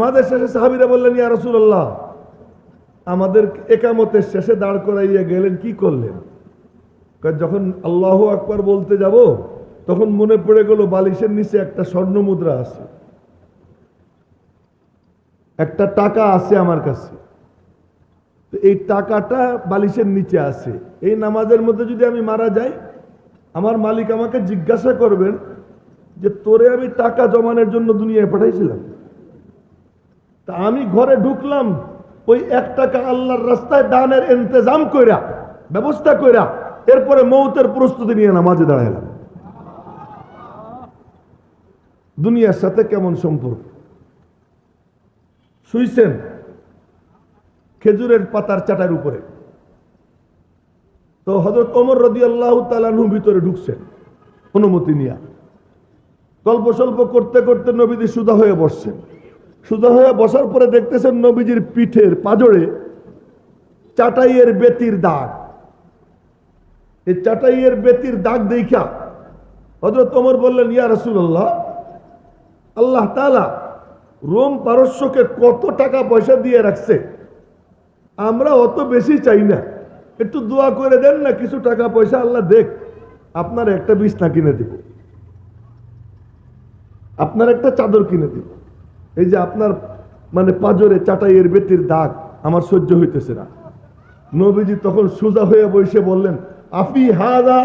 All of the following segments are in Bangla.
নামাজের শেষে সাহাবিরা বললেন, ইয়া রসুল্লাহ আমাদের একামতের শেষে দাঁড় করাইয়া গেলেন, কি করলেন? যখন আল্লাহ আকবার বলতে যাব, তখন মনে পড়ে গেল বালিশের নিচে একটা স্বর্ণ মুদ্রা আছে। একটা টাকা আছে আমার কাছে। তো এই টাকাটা বালিশের নিচে আছে। এই নামাজের মধ্যে যদি আমি মারা যাই, আমার মালিক আমাকে জিজ্ঞাসা করবেন যে, তোরে আমি টাকা জমানোর জন্য দুনিয়ায় পাঠাইছিলাম? তা আমি ঘরে ঢুকলাম, ওই এক টাকা আল্লাহর রাস্তায় দানের ইন্তজাম কইরা, ব্যবস্থা কইরা, এরপরে মৌতের প্রস্তুতি নিয়ে নামাজে দাঁড়াইলাম। দুনিয়ার সাথে কেমন সম্পর্ক? শুইছেন খেজুরের পাতার চাটার উপরে। তো হজরত ওমর রদি আল্লাহ তালানহু ভিতরে ঢুকছেন, অনুমতি নিয়ে। গল্প স্বল্প করতে করতে নবীজি সুদা হয়ে বসছেন। সুদা হয়ে বসার পরে দেখতেছেন নবীজির পিঠের পাজরে চাটাইয়ের বেতির দাগ। এই চাটাইয়ের বেতির দাগ দেখা হজরত ওমর বললেন, ইয়া রসুল্লাহ আল্লাহ তালা রোম পারস্যকে কত টাকা পয়সা দিয়ে রাখছে? আমরা অত বেশি চাই না। একটু দোয়া করে দেন না, কিছু টাকা পয়সা আল্লাহ দেখ, আপনার একটা বিছনা কিনে দিব। আপনার একটা চাদর কিনে দিব। এই যে আপনার মানে পাজরে চাটাইয়ের বেতির দাগ, আমার সহ্য হইতেছে না। নবীজি তখন সোজা হয়ে বসে বললেন, আফি হাদা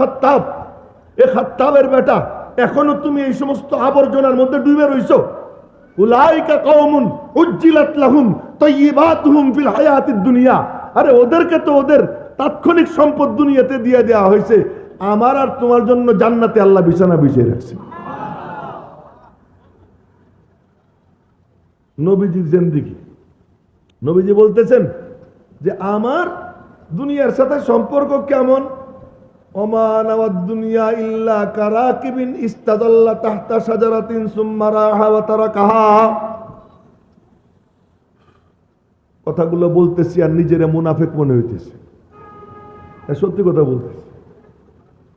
খাত্তাব? এ খাত্তাবের বেটা, এখনও তুমি এই সমস্ত আবর্জনার মধ্যে ডুবে রইছো। ফিল দুনিয়া। আরে ওদেরকে তো ওদের তাৎক্ষণিক সম্পদ দুনিয়াতে দিয়ে দেওয়া আমার আর তোমার জন্য জান্নাতে আল্লাহ বিছানা বিছিয়ে রাখছে। নবীজি জেন্দিগি। নবীজি বলতেছেন যে, আমার দুনিয়ার সাথে সম্পর্ক কেমন? দুনিয়া ইল্লা তাহতা কথাগুলো বলতেছি আর নিজেরা মুনাফেক মনে হইতেছে। সত্যি কথা বলতেছি।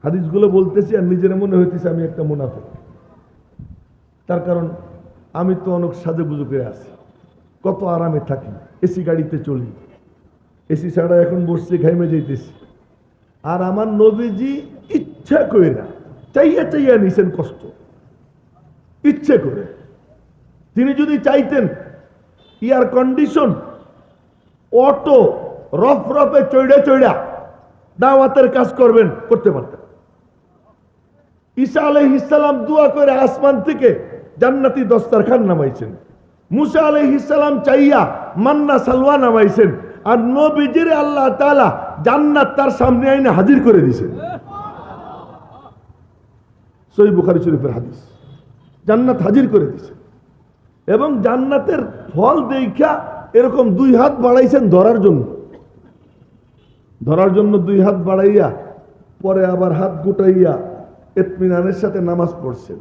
হাদিসগুলো বলতেছি আর নিজেরা মনে হইতেছে আমি একটা মুনাফেক। তার কারণ আমি তো অনেক সাজে গুজু করে আছি। কত আরামে থাকি। এসি গাড়িতে চলি। এসি ছাড়া এখন বসছি ঘাইমে যাইতেছি। আর আমার নবীজি ইচ্ছা করে না, চাইয়া চাইয়া নিছেন কষ্ট। ইচ্ছে করে। তিনি যদি চাইতেন, ইয়ার কন্ডিশন অটো রফ রফে চৈড়া চৈড়া দাওয়াতের কাজ করবেন, করতে পারতেন। ঈসা আলহিসাল্লাম দোয়া করে আসমান থেকে জান্নাতি দস্তারখান নামাইছেন। মুসা আলহিসাল্লাম চাইয়া মান্না সালওয়া নামাইছেন আর নবীজির আল্লাহ তাআলা জান্নাত তার সামনে আইনে হাজির করে দিয়েছেন সহি বুখারি শরীফের হাদিস। জান্নাত হাজির করে এবং জান্নাতের ফল দেখা এরকম দুই হাত বাড়াইছেন ধরার জন্য। ধরার জন্য দুই হাত বাড়াইয়া পরে আবার হাত গুটাইয়া এতমিনানের সাথে নামাজ পড়ছেন।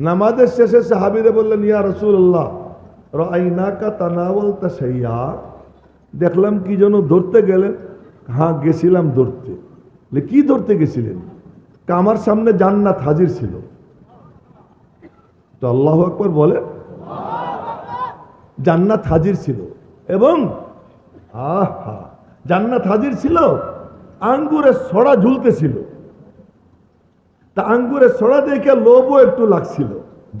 নামাজের শেষে সাহাবিরে বললেন, ইয়া রসুল্লাহ রাইনাকা তানাওয়াল তাসাইয়া দেখলাম কি যেন ধরতে গেলেন। হ্যাঁ গেছিলাম ধরতে। কি ধরতে গেছিলেন? আমার সামনে জান্নাত হাজির ছিল। তো আল্লাহ আকবর বলেন জান্নাত হাজির ছিল। এবং, আহা, জান্নাত হাজির ছিল আঙ্গুরের ছড়া ঝুলতেছিল। তা আঙ্গুরের ছড়া দেখে লোভও একটু লাগছিল।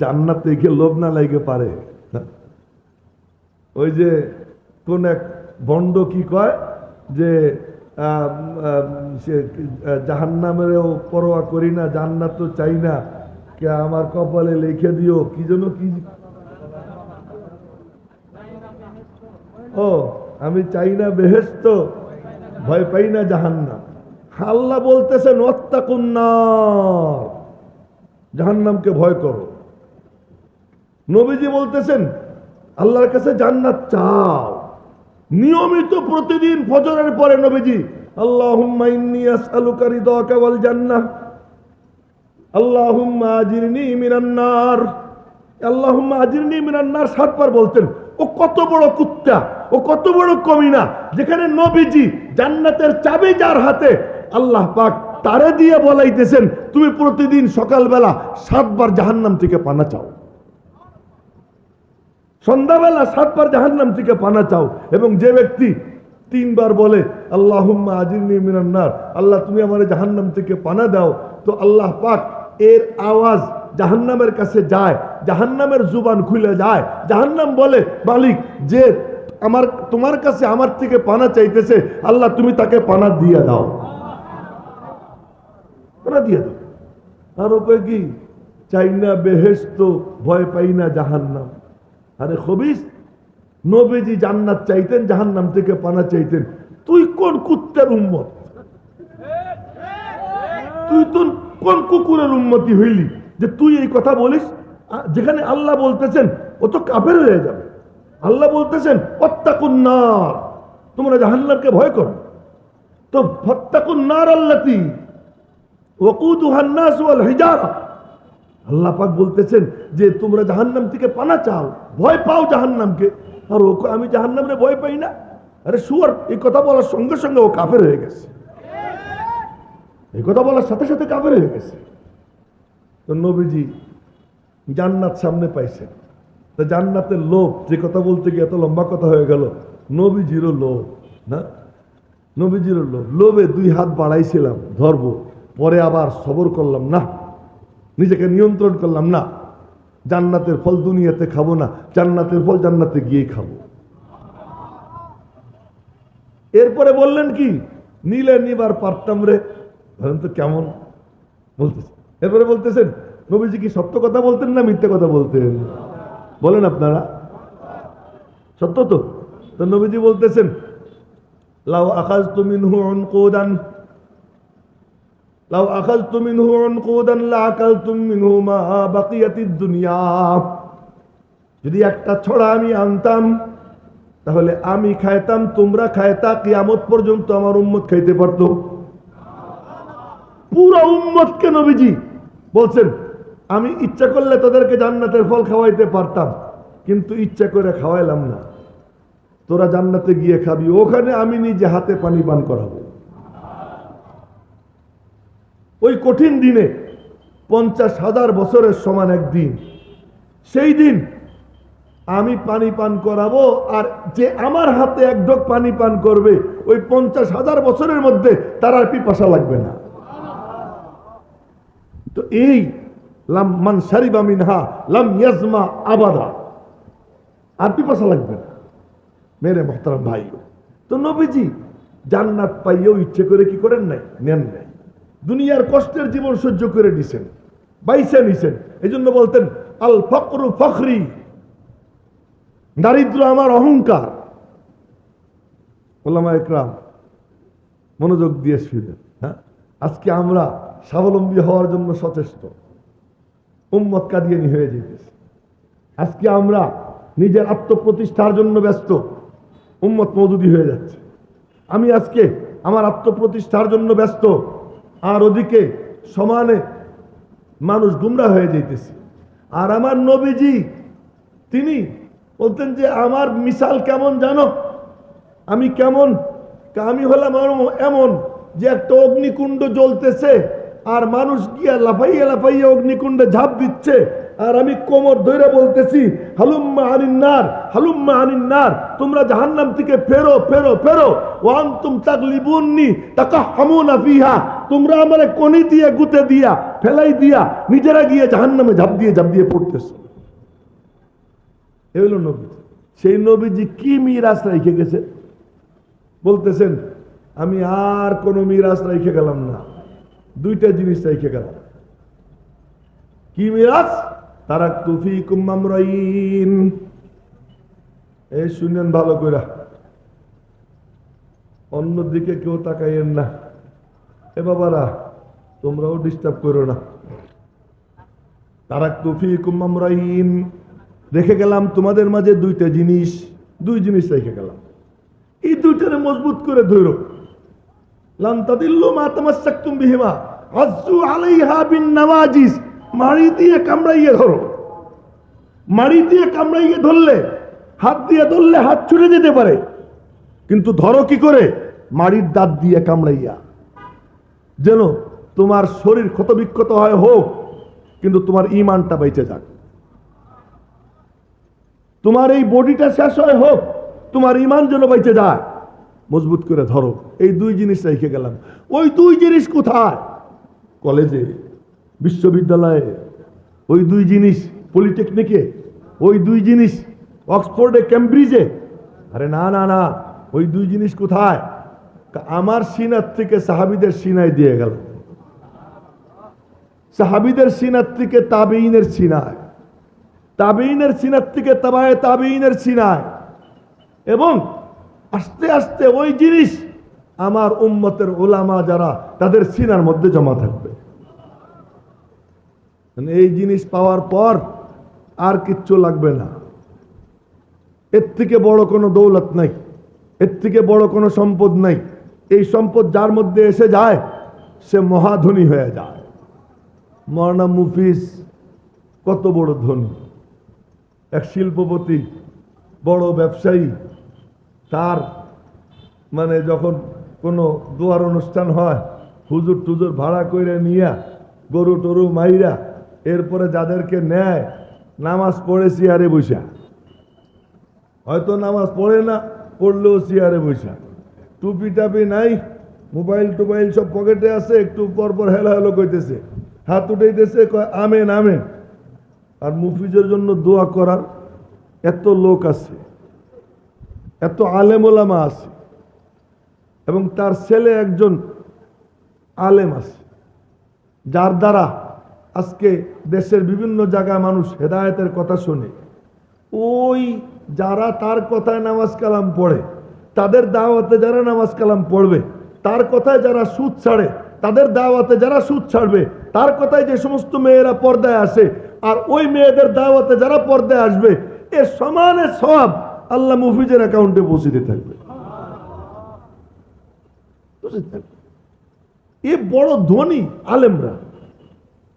জান্নাত দেখে লোভ না লাগে পারে। ওই যে কোন এক বন্ড কি কয় যে সে জাহান্নামেরও পরোয়া করি না, জান্নাত তো চাই না। কে আমার কপালে লিখে দিও, কি জন্য কি ও, আমি চাই না বেহেস্ত ভয় পাই না জাহান্নাম। আল্লাহ বলতেছেন অত্যাকুন্নার জাহান্নামকে ভয় করো। নবীজি বলতেছেন, আল্লাহর কাছে জান্নাত চাও। নিয়মিত প্রতিদিন ফজরের পরে নবীজি সাতবার বলতেন, ও কত বড় কুত্তা, ও কত বড় কমিনা, যেখানে নবীজি জান্নাতের চাবি যার হাতে আল্লাহ পাক তারে দিয়ে বলাইতেছেন, তুমি প্রতিদিন সকালবেলা সাতবার জাহান্নাম থেকে পানা চাও। সন্ধ্যাবেলা সাতবার জাহান্নাম থেকে পানা চাও এবং যে ব্যক্তি তিনবার বলে আল্লাহ আজিরনি মিনান্নার আল্লাহ, তুমি আমার জাহান্নাম থেকে পানা দাও তো আল্লাহ পাক এর আওয়াজ জাহান্নামের কাছে যায়, জাহান্নামের জুবান খুলে যায়। জাহান্নাম বলে, মালিক, যে আমার, তোমার কাছে আমার থেকে পানা চাইতেছে, আল্লাহ, তুমি তাকে পানা দিয়ে দাও। পানা দিয়ে দাও আর ওকে কি, চাই না বেহেস্ত ভয় পাই না জাহান্নাম। আরে খবিস নবীজি জান্নাত চাইতেন, জাহান্নাম থেকে পানা চাইতেন। তুই কোন কুত্তের উম্মত? তুই তো কোন কুকুরের উন্মতি হইলি? যে তুই এই কথা বলিস যেখানে আল্লাহ বলতেছেন, ও তো কাফের হয়ে যাবে। আল্লাহ বলতেছেন অত্যাকুন্নার তোমরা জাহান্নামকে ভয় করো। তো ফত্তাকুন্নার আল্লাতি ওকুদুহান নাস ওয়াল হিজারা আল্লাহ পাক বলতেছেন যে, তোমরা জাহান্নাম থেকে পানা চাও, ভয় পাও জাহান্নামকে। আর ও আমি জাহান্নামরে ভয় পাই না। আরে সুয়ার এই কথা বলার সঙ্গে সঙ্গে ও কাফের হয়ে গেছে। এই কথা বলার সাথে সাথে কাফের হয়ে গেছে। তো নবীজি জান্নাত সামনে পাইছে তো জান্নাতের লোভ, যে কথা বলতে গিয়ে এত লম্বা কথা হয়ে গেল, নবীজিরও লোভ, না? নবীজিরও লোভ। লোভে দুই হাত বাড়াইছিলাম, ধরবো। পরে আবার সবর করলাম না নিজেকে নিয়ন্ত্রণ করলাম, না। জান্নাতের ফল দুনিয়াতে খাব না, জান্নাতের ফল জান্নাতে গিয়ে খাব। এরপরে বললেন কি, নিলে নিবার পারতাম রে। ধরেন তো কেমন? বলতেছে। এরপরে বলতেছেন, নবীজি কি সত্য কথা বলতেন না মিথ্যে কথা বলতেন? বলেন আপনারা। সত্য তো? নবীজি বলতেছেন, লাউ আকাশ তুমি কোদান লাউ আকাশ তুমি কোদান লা আকাল তুমি মা বাকিয়াতিদ দুনিয়া যদি একটা ছড়া আমি আনতাম, তাহলে আমি খাইতাম, তোমরা খাইতা, কিয়ামত পর্যন্ত আমার উম্মত খাইতে পারতো। পুরো উম্মতকে নবীজি বলছেন, আমি ইচ্ছা করলে তাদেরকে জান্নাতের ফল খাওয়াইতে পারতাম, কিন্তু ইচ্ছা করে খাওয়াইলাম না। তোরা জান্নাতে গিয়ে খাবি, ওখানে আমি নিজে হাতে পানি পান করাবো। ওই কঠিন দিনে পঞ্চাশ হাজার বছরের সমান একদিন। সেই দিন আমি পানি পান করাবো আর যে আমার হাতে এক ঢোক পানি পান করবে, ওই পঞ্চাশ হাজার বছরের মধ্যে তার আর পিপাসা লাগবে না। তো এই মান সারিবা মিনহা, লাম ইয়াজমা আবাদা। আর পিপাসা লাগবে না। মেরে মহতারাম ভাই তো নবীজি জান্নাত পাইয়েও ইচ্ছে করে কি করেন নাই? নেন নাই। দুনিয়ার কষ্টের জীবন সহ্য করে নিছেন, বাইসে নিছেন। এই জন্য বলতেন, আল ফকরু ফখরি, দারিদ্র আমার অহংকার। ওলামা একরাম, মনোযোগ দিয়ে শুনেন হ্যাঁ? আজকে আমরা স্বাবলম্বী হওয়ার জন্য সচেষ্ট, উম্মত কাদিয়ানি হয়ে যেতেছে। আজকে আমরা নিজের আত্মপ্রতিষ্ঠার জন্য ব্যস্ত, উম্মত মৌদুদি হয়ে যাচ্ছে। আমি আজকে আমার আত্মপ্রতিষ্ঠার জন্য ব্যস্ত আর ওদিকে সমানে মানুষ গুমরা হয়ে যাইতেছে। আর আমার নবীজি, তিনি বলতেন যে, আমার মিসাল কেমন জানো? আমি কেমন? আমি হলাম এমন- যে একটা অগ্নিকুণ্ড জ্বলতেছে, আর মানুষ গিয়া লাফাইয়া লাফাইয়া অগ্নিকুণ্ডে ঝাঁপ দিচ্ছে। আর আমি কোমর ধরে বলতেছি, হালুম্মা আনিন্নার হালুম্মা আনিন্নার তোমরা জাহান্নাম থেকে ফেরো ফেরো ফেরো। ওয়ান তুম তাকলিবুন্নি টাকা হামুনা ফিহা। তোমরা আমারে কনি দিয়ে, গুতে দিয়া, ফেলাই দিয়া নিজেরা গিয়ে জাহান্নামে ঝাঁপ দিয়ে ঝাঁপ দিয়ে পড়তেছে। এ হলো নবী। সেই নবীজি কি মিরাজ রেখে গেছে? বলতেছেন, আমি আর কোনো মিরাজ রেখে গেলাম না। দুইটা জিনিস রেখে গেলাম। কি মিরাজ? তারা তুফি কুম্মামরাইন এই শুনেন ভালো করে অন্যদিকে কেউ তাকাইয়েন না। এ বাবারা, তোমরাও ডিস্টার্ব করো না। তারা তুফি কুম্মামরাইন রেখে গেলাম তোমাদের মাঝে দুইটা জিনিস, দুই জিনিস রেখে গেলাম। এই দুইটারে মজবুত করে ধরো। নাওয়াজিস মাড়ি দিয়ে ধরো। মাড়ি দিয়ে কামড়াইয়ে ধরলে, হাত দিয়ে ধরলে হাত যেতে পারে। কিন্তু ধরো কি করে? মাড়ির দাঁত দিয়ে কামড়াইয়া। যেন তোমার শরীর ক্ষতবিক্ষত হয়, হোক, কিন্তু তোমার ইমানটা বেঁচে যাক। তোমার এই বডিটা শেষ হয়, হোক, তোমার ইমান যেন বাইচে যায়। মজবুত করে ধরো, এই দুই জিনিস রেখে গেলাম। ওই দুই জিনিস কোথায়? কলেজে, বিশ্ববিদ্যালয়ে, ওই দুই জিনিস পলিটেকনিকে, ওই দুই জিনিস অক্সফোর্ডে ক্যামব্রিজে আরে না না না, ওই দুই জিনিস কোথায়? আমার সিনার থেকে সাহাবিদের সিনায় দিয়ে গেল। সাহাবিদের সিনার থেকে তাবেইনের সিনায় তাবেইনের সিনার থেকে তাবায় তাবেইনের সিনায় এবং আস্তে আস্তে ওই জিনিস আমার উম্মতের ওলামা যারা, তাদের সিনার মধ্যে জমা থাকবে। মানে এই জিনিস পাওয়ার পর আর কিচ্ছু লাগবে না। এর থেকে বড় কোনো দৌলত নাই। এর থেকে বড় কোনো সম্পদ নাই। এই সম্পদ যার মধ্যে এসে যায়, সে মহাধনী হয়ে যায়। মরনা মুফিস কত বড় ধনী। এক শিল্পপতি, বড় ব্যবসায়ী, তার মানে যখন কোনো দোয়ার অনুষ্ঠান হয়, হুজুর টুজুর ভাড়া করে নিয়া, গরু টরু মাইরা, এরপরে যাদেরকে নেয়, নামাজ পড়ে চেয়ারে বসা। হয়তো নামাজ পড়ে না, পড়লেও চেয়ারে বসা। টুপি টাপি নাই, মোবাইল টোবাইল সব পকেটে আছে, একটু পর পর হেলা হেলো কইতেছে। হাত উঠাইতেছে, কয়, আমেন আমেন। আর মুফিজের জন্য দোয়া করার এত লোক আছে, এত আলেম ওলামা আছে, এবং তার ছেলে একজন আলেম আছে, যার দ্বারা আজকে দেশের বিভিন্ন জায়গায় মানুষ হেদায়েতের কথা শোনে। ওই যারা তার কথায় নামাজ কালাম পড়ে তাদের দাওয়াতে যারা নামাজ কালাম পড়বে, তার কথায় যারা সুদ ছাড়ে, তাদের দাওয়াতে যারা সুদ ছাড়বে, তার কথায় যে সমস্ত মেয়েরা পর্দায় আসে, আর ওই মেয়েদের দাওয়াতে যারা পর্দায় আসবে, এর সমানে সব আল্লাহ মুফিজের অ্যাকাউন্টে থাকবে থাকবে। এ বড় ধনী আলেমরা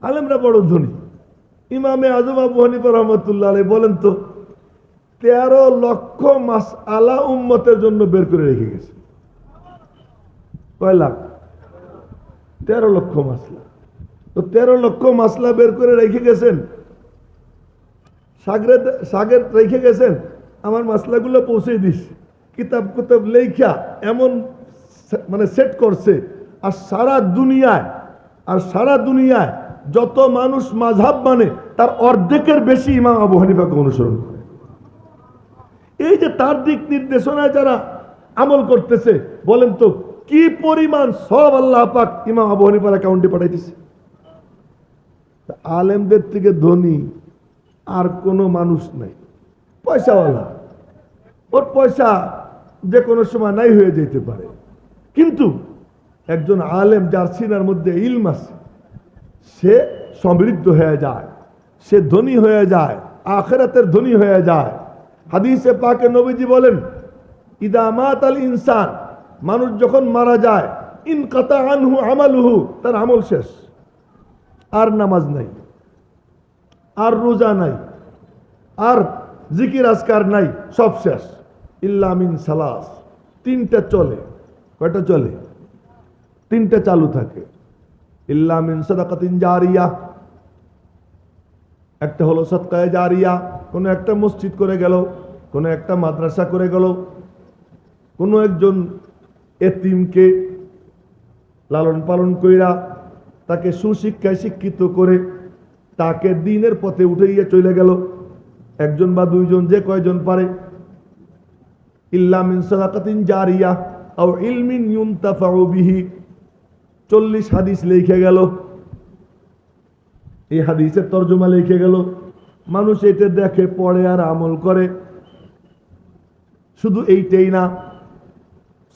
আলেমরা বড় ধনী ইমামে আজম আবু হানিফা রহমতুল্লাহ বলেন তো তেরো লক্ষ মাস আলা উম্মতের জন্য বের করে রেখে গেছে। কয় লাখ? তেরো লক্ষ মাসলা। তো তেরো লক্ষ মাসলা বের করে রেখে গেছেন? সাগরে সাগের রেখে গেছেন? আমার মাসলাগুলো পৌঁছে দিস। কিতাব কুতাব লেখা এমন মানে সেট করছে। আর সারা দুনিয়ায় আর সারা দুনিয়ায় যত মানুষ মাঝাব মানে তার অর্ধেকের বেশি ইমাম আবু হানিফাকে অনুসরণ করে। এই যে তার দিক নির্দেশনায় যারা আমল করতেছে, বলেন তো, কি পরিমাণ সব আল্লাহ পাক ইমাম আবু হানিফার অ্যাকাউন্টে পাঠাইতেছে? আলেমদের থেকে ধনী আর কোনো মানুষ নাই। পয়সাওয়ালা। ওর পয়সা যে কোনো সময় নাই হয়ে যেতে পারে। কিন্তু একজন আলেম যার সিনার মধ্যে ইলম আছে, সে সমৃদ্ধ হয়ে যায়, সে ধনী হয়ে যায়, আখেরাতের ধনী হয়ে যায় হাদিসে পাকে নবীজি বলেন ইদামাত আল ইনসান, মানুষ যখন মারা যায়, ইন কাতা আনহু আমালুহু, তার আমল শেষ। আর নামাজ নাই, আর রোজা নাই, আর জিকির আজকার নাই, সব শেষ। ইল্লামিন সালাস, তিনটা চলে, কয়টা চলে? তিনটা চালু থাকে। ইল্লামিন সাদাকাতিন জারিয়া, একটা হলো সৎকায় জারিয়া, কোনো একটা মসজিদ করে গেল কোনো একটা মাদ্রাসা করে গেল, কোনো একজন এতিমকে লালন পালন কইরা তাকে সুশিক্ষায় শিক্ষিত করে তাকে দিনের পথে উঠাইয়া চলে গেল। একজন বা দুইজন যে কয়জন পারে। ইল্লামিন সাদাকাতিন জারিয়া আও ইলমিন ইউনতাফাউ বিহি। চল্লিশ হাদিস লিখে গেল। এই হাদিসের তর্জমা লিখে গেল। মানুষ এটা দেখে, পড়ে আর আমল করে। শুধু এইটাই না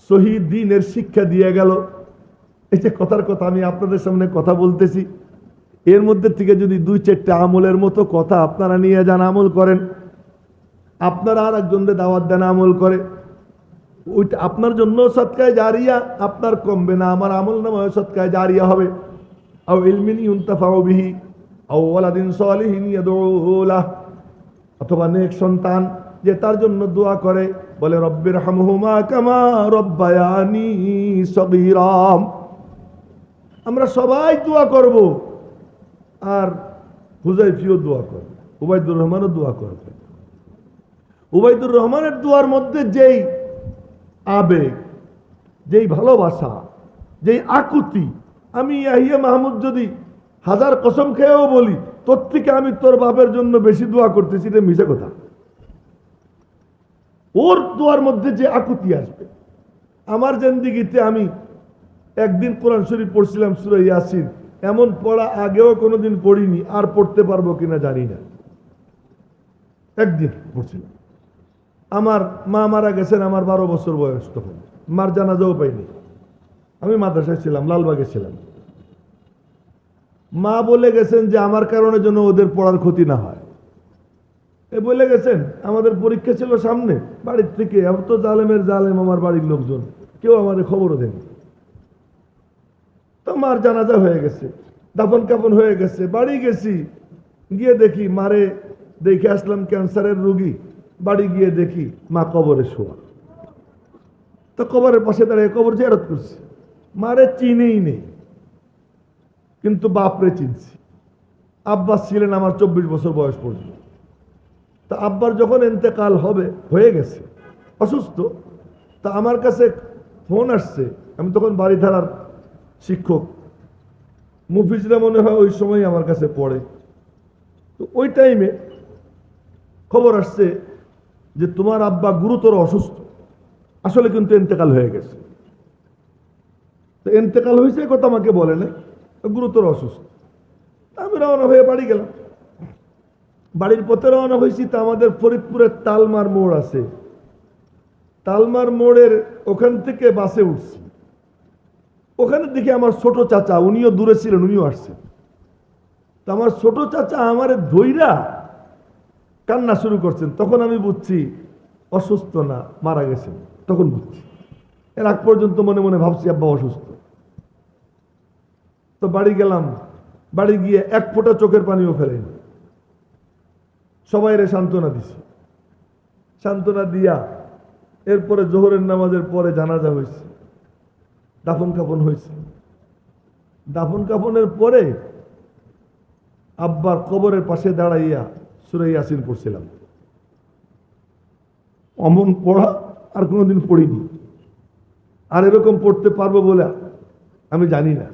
শহীদ দিনের শিক্ষা দিয়ে গেল। এই যে কথার কথা আমি আপনাদের সামনে কথা বলতেছি, এর মধ্যে থেকে যদি দুই চারটা আমলের মতো কথা আপনারা নিয়ে যান আমল করেন, আপনারা আর একজনদের দাওয়াত দেন আমল করে। ওইটা আপনার জন্য সৎকায় জারিয়া, আপনার কমবে না। আমার আমল নামায় সৎকায় জারিয়া হবে। আও ইলমিন ইউনতাফাউ বিহি, আও ওয়ালাদিন সালিহিন অথবা নেক সন্তান যে তার জন্য দোয়া করে বলে রব্বির হামহুমা কামা রব্বায়ানি সগীরাম আমরা সবাই দোয়া করব, আর হুজাইফিও দোয়া করবে, উবাইদুর রহমানও দোয়া করবে। উবাইদুর রহমানের দুয়ার মধ্যে যেই আবেগ, যেই ভালোবাসা, যেই আকুতি, আমি ইয়াহিয়া মাহমুদ যদি হাজার কসম খেয়েও বলি, তোর থেকে আমি তোর বাপের জন্য বেশি দোয়া করতেছি, এটা মিশে কথা। ওর দোয়ার মধ্যে যে আকুতি আসবে। আমার জেন্দিগিতে আমি একদিন কোরআন শরীফ পড়ছিলাম সুরে ইয়াসিন। এমন পড়া আগেও কোনোদিন পড়িনি, আর পড়তে পারব কিনা জানি না। একদিন পড়ছিলাম। আমার মা মারা গেছেন, আমার বারো বছর বয়স তখন। মার জানাজাও পাইনি। আমি মাদ্রাসায় ছিলাম, লালবাগে ছিলাম। মা বলে গেছেন যে আমার কারণে যেন ওদের পড়ার ক্ষতি না হয়। এ বলে গেছেন, আমাদের পরীক্ষা ছিল সামনে, বাড়ির থেকে। আমি তো জালেমের জালেম, আমার বাড়ির লোকজন। কেউ আমাদের খবরও দেয়নি। তো মার জানাজা হয়ে গেছে, দাফন কাফন হয়ে গেছে, বাড়ি গেছি। গিয়ে দেখি মারে, দেখে আসলাম ক্যান্সারের রুগী। বাড়ি গিয়ে দেখি মা কবরে শোয়া। তো কবরের পাশে দাঁড়িয়ে কবর জিয়ারত করছি। মারে চিনেই নেই, কিন্তু বাপরে চিনছি। আব্বাস ছিলেন আমার চব্বিশ বছর বয়স পর্যন্ত। তা আব্বার যখন এতেকাল হবে, হয়ে গেছে, অসুস্থ, তা আমার কাছে ফোন আসছে। আমি তখন বাড়িধারার শিক্ষক। মুফিজরা মনে হয় ওই সময় আমার কাছে পড়ে। তো ওই টাইমে খবর আসছে যে তোমার আব্বা গুরুতর অসুস্থ। আসলে কিন্তু এতেকাল হয়ে গেছে। তো এতেকাল হয়েছে কথা আমাকে বলে না গুরুতর অসুস্থ। আমি রওনা হয়ে বাড়ি গেলাম। বাড়ির পথে রওনা হয়েছি তা আমাদের ফরিদপুরের তালমার মোড় আছে। তালমার মোড়ের ওখান থেকে বাসে উঠছি। ওখানে দেখি আমার ছোট চাচা, উনিও দূরে ছিলেন, উনিও আসছেন। তা আমার ছোট চাচা আমার ধৈরা কান্না শুরু করছেন। তখন আমি বুঝছি অসুস্থ না, মারা গেছেন। তখন বুঝছি। এর আগ পর্যন্ত মনে মনে ভাবছি, আব্বা অসুস্থ। তো বাড়ি গেলাম। বাড়ি গিয়ে এক ফোঁটা চোখের পানিও ফেলেনি সবাইরে সান্ত্বনা দিছি। সান্ত্বনা দিয়া এরপরে জোহরের নামাজের পরে জানাজা হয়েছে দাফন কাফন হয়েছে দাফন কাফনের পরে আব্বার কবরের পাশে দাঁড়াইয়া সুরাই ইয়াসিন পড়ছিলাম। অমন পড়া আর কোনোদিন পড়িনি। আর এরকম পড়তে পারব বলে আমি জানি না।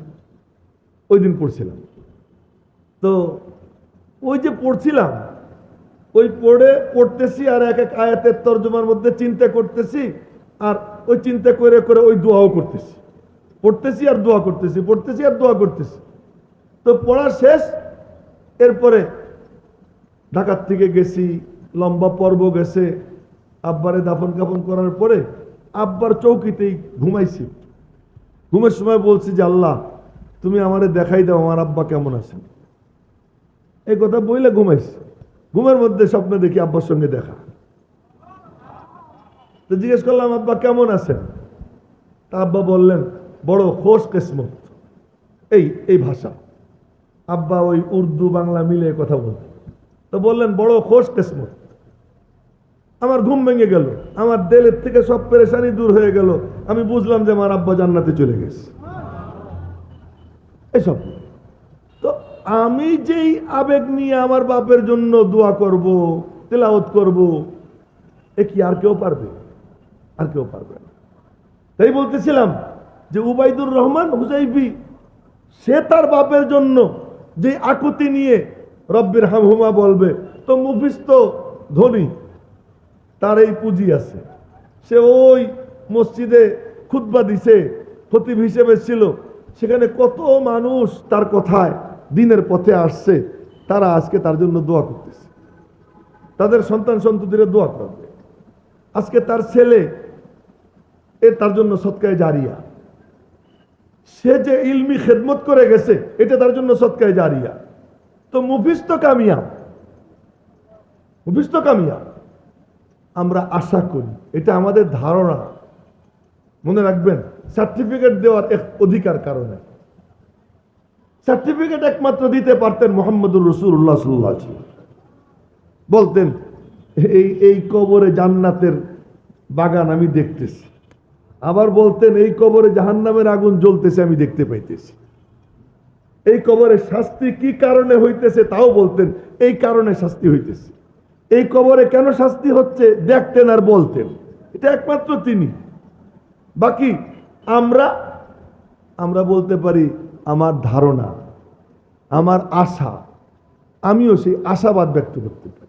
ওই দিন পড়ছিলাম। তো ওই যে পড়ছিলাম ওই পড়ে পড়তেছি আর এক এক আয়াতের তর্জমার মধ্যে চিন্তা করতেছি আর ওই চিন্তা করে করে ওই দোয়াও করতেছি। পড়তেছি আর দোয়া করতেছি, পড়তেছি আর দোয়া করতেছি। তো পড়া শেষ, এরপরে ঢাকার থেকে গেছি, লম্বা পর্ব গেছে, আব্বারে দাফন কাফন করার পরে আব্বার চৌকিতেই ঘুমাইছি। ঘুমের সময় বলছি যে, আল্লাহ, তুমি আমারে দেখাই দাও আমার আব্বা কেমন আছেন এই কথা বইলে ঘুমাইছি। ঘুমের মধ্যে স্বপ্নে দেখি আব্বার সঙ্গে দেখা। তো জিজ্ঞেস করলাম, আব্বা, কেমন আছেন? তা আব্বা বললেন, বড় খোশ কিসমত। এই এই ভাষা। আব্বা ওই উর্দু, বাংলা মিলে কথা বলতেন। তো বললেন, বড় খোশ কিসমত। আমার ঘুম ভেঙে গেল, আমার দেলের থেকে সব পেরেশানি দূর হয়ে গেল। আমি বুঝলাম যে আমার আব্বা জান্নাতে চলে গেছে। এসব। তো আমি যেই আবেগ নিয়ে আমার বাপের জন্য দোয়া করব তেলাওত করব, এ কি আর কেউ পারবে? আর কেউ পারবে না। তাই বলতেছিলাম যে উবাইদুর রহমান হুজাইবি সে তার বাপের জন্য যে আকুতি নিয়ে রব্বির হামহুমা বলবে, তো মুফিস তো ধনী, তার এই পুঁজি আছে। সে ওই মসজিদে খুতবা দিছে, খতিব হিসেবে ছিল। সেখানে কত মানুষ তার কথায় দিনের পথে আসছে, তারা আজকে তার জন্য দোয়া করতেছে। তাদের সন্তান সন্ততিরা দোয়া করবে। আজকে তার ছেলে, এ তার জন্য সৎকায় জারিয়া। সে যে ইলমি খেদমত করে গেছে, এটা তার জন্য সৎকায় জারিয়া। তো মুফিস তো কামিয়াব। মুফিস তো আমরা আশা করি, এটা আমাদের ধারণা। মনে রাখবেন, সার্টিফিকেট দেওয়ার এক অধিকার কারণে সার্টিফিকেট একমাত্র দিতে পারতেন মোহাম্মদুর রসুল্লাহ সাল্লাহ বলতেন, এই এই কবরে জান্নাতের বাগান আমি দেখতেছি। আবার বলতেন, এই কবরে জাহান্নামের আগুন জ্বলতেছে, আমি দেখতে পাইতেছি। এই কবরে শাস্তি কি কারণে হইতেছে তাও বলতেন, এই কারণে শাস্তি হইতেছে। এই কবরে কেন শাস্তি হচ্ছে? দেখতেন আর বলতেন। এটা একমাত্র তিনি। বাকি আমরা আমরা বলতে পারি আমার ধারণা আমার আশা আমিও সেই আশাবাদ ব্যক্ত করতে পারি।